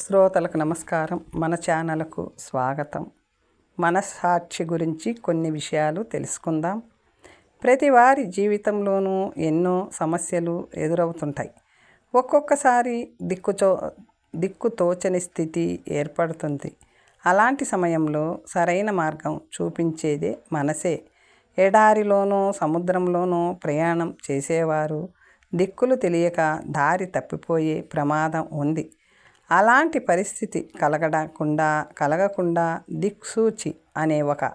శ్రోతలకు నమస్కారం. మన ఛానల్కు స్వాగతం. మనస్సాక్షి గురించి కొన్ని విషయాలు తెలుసుకుందాం. ప్రతి వారి జీవితంలోనూ ఎన్నో సమస్యలు ఎదురవుతుంటాయి. ఒక్కొక్కసారి దిక్కుచో దిక్కు తోచని స్థితి ఏర్పడుతుంది. అలాంటి సమయంలో సరైన మార్గం చూపించేదే మనసే. ఎడారిలోనో సముద్రంలోనో ప్రయాణం చేసేవారు. దిక్కులు తెలియక దారి తప్పిపోయే ప్రమాదం ఉంది. అలాంటి పరిస్థితి కలగకుండా కలగకుండా దిక్సూచి అనే ఒక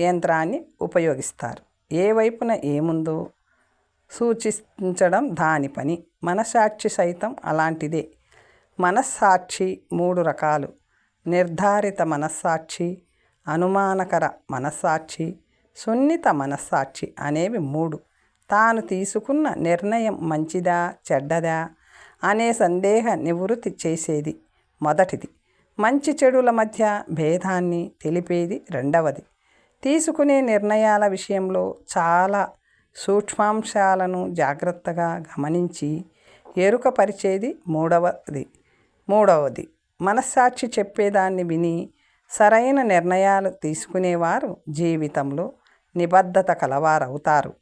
యంత్రాన్ని ఉపయోగిస్తారు. ఏ వైపున ఏముందో సూచించడం దాని పని. మనసాక్షి సైతం అలాంటిదే. మనస్సాక్షి మూడు రకాలు. నిర్ధారిత మనస్సాక్షి అనుమానకర మనస్సాక్షి సున్నిత మనస్సాక్షి అనేవి మూడు. తాను తీసుకున్న నిర్ణయం మంచిదా చెడ్డదా అనే సందేహ నివృత్తి చేసేది మొదటిది. మంచి చెడుల మధ్య భేదాన్ని తెలిపేది రెండవది. తీసుకునే నిర్ణయాల విషయంలో చాలా సూక్ష్మాంశాలను జాగ్రత్తగా గమనించి ఎరుకపరిచేది మూడవది. మూడవది మనస్సాక్షి చెప్పేదాన్ని విని సరైన నిర్ణయాలు తీసుకునేవారు జీవితంలో నిబద్ధత కలవారవుతారు.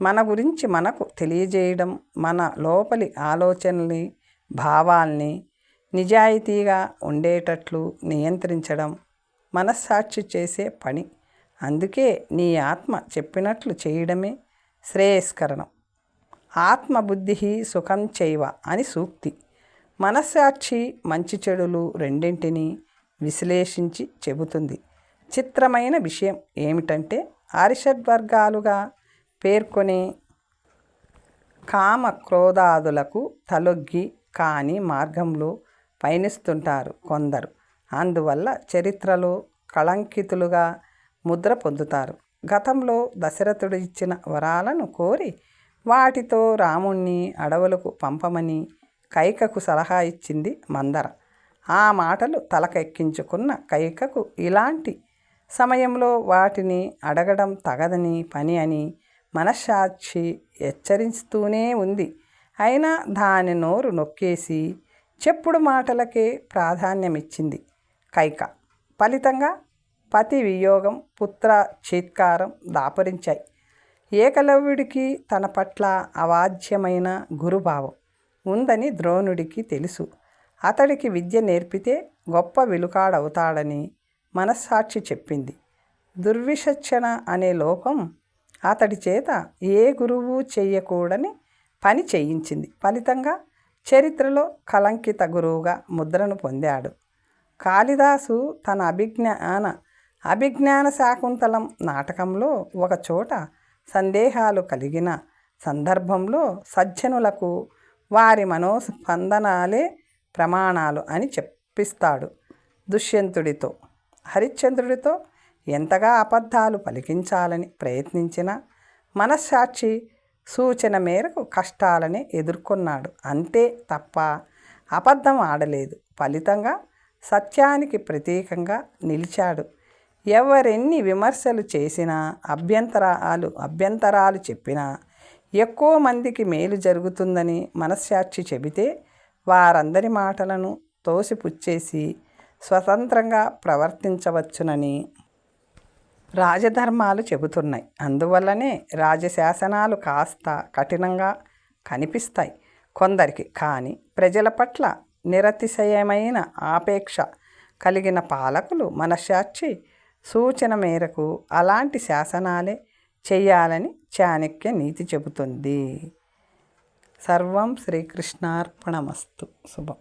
మన గురించి మనకు తెలియజేయడం మన లోపలి ఆలోచనల్ని భావాల్ని నిజాయితీగా ఉండేటట్లు నియంత్రించడం మనస్సాక్షి చేసే పని. అందుకే నీ ఆత్మ చెప్పినట్లు చేయడమే శ్రేయస్కరణం. ఆత్మబుద్ధి సుఖం చేయవ అని సూక్తి. మనస్సాక్షి మంచి చెడులు రెండింటినీ విశ్లేషించి చెబుతుంది. చిత్రమైన విషయం ఏమిటంటే ఆరిషడ్వర్గాలుగా పేర్కొనే కామ క్రోధాదులకు తలొగ్గి కాని మార్గంలో పయనిస్తుంటారు కొందరు. అందువల్ల చరిత్రలో కళంకితులుగా ముద్ర పొందుతారు. గతంలో దశరథుడు ఇచ్చిన వరాలను కోరి వాటితో రాముణ్ణి అడవులకు పంపమని కైకకు సలహా ఇచ్చింది మందర. ఆ మాటలు తలకెక్కించుకున్న కైకకు ఇలాంటి సమయంలో వాటిని అడగడం తగదని పని అని మనస్సాక్షి హెచ్చరిస్తూనే ఉంది. అయినా దాని నోరు నొక్కేసి చెప్పుడు మాటలకే ప్రాధాన్యమిచ్చింది కైక. ఫలితంగా పతి వియోగం పుత్ర చీత్కారం దాపరించాయి. ఏకలవ్యుడికి తన పట్ల అవాధ్యమైన గురుభావం ఉందని ద్రోణుడికి తెలుసు. అతడికి విద్య నేర్పితే గొప్ప విలుకాడవుతాడని మనస్సాక్షి చెప్పింది. దుర్విషచ్చన అనే లోపం అతడి చేత ఏ గురువు చేయకూడని పని చేయించింది. ఫలితంగా చరిత్రలో కలంకిత గురువుగా ముద్రను పొందాడు. కాళిదాసు తన అభిజ్ఞాన అభిజ్ఞాన శాకుంతలం నాటకంలో ఒకచోట సందేహాలు కలిగిన సందర్భంలో సజ్జనులకు వారి మనోస్పందనాలే ప్రమాణాలు అని చెప్పిస్తాడు. దుష్యంతుడితో హరిశ్చంద్రుడితో ఎంతగా అబద్ధాలు పలికించాలని ప్రయత్నించినా మనస్సాక్షి సూచన మేరకు కష్టాలని ఎదుర్కొన్నాడు. అంతే తప్ప అబద్ధం ఆడలేదు. ఫలితంగా సత్యానికి ప్రతీకంగా నిలిచాడు. ఎవరెన్ని విమర్శలు చేసినా అభ్యంతరాలు అభ్యంతరాలు చెప్పినా ఎక్కువ మందికి మేలు జరుగుతుందని మనస్సాక్షి చెబితే వారందరి మాటలను తోసిపుచ్చేసి స్వతంత్రంగా ప్రవర్తించవచ్చునని రాజధర్మాలు చెబుతున్నాయి. అందువల్లనే రాజశాసనాలు కాస్త కఠినంగా కనిపిస్తాయి కొందరికి. కానీ ప్రజల పట్ల నిరతిశయమైన ఆపేక్ష కలిగిన పాలకులు మనశ్శాక్షి సూచన మేరకు అలాంటి శాసనాలే చేయాలని చాణక్య నీతి చెబుతుంది. సర్వం శ్రీకృష్ణార్పణమస్తు. శుభం.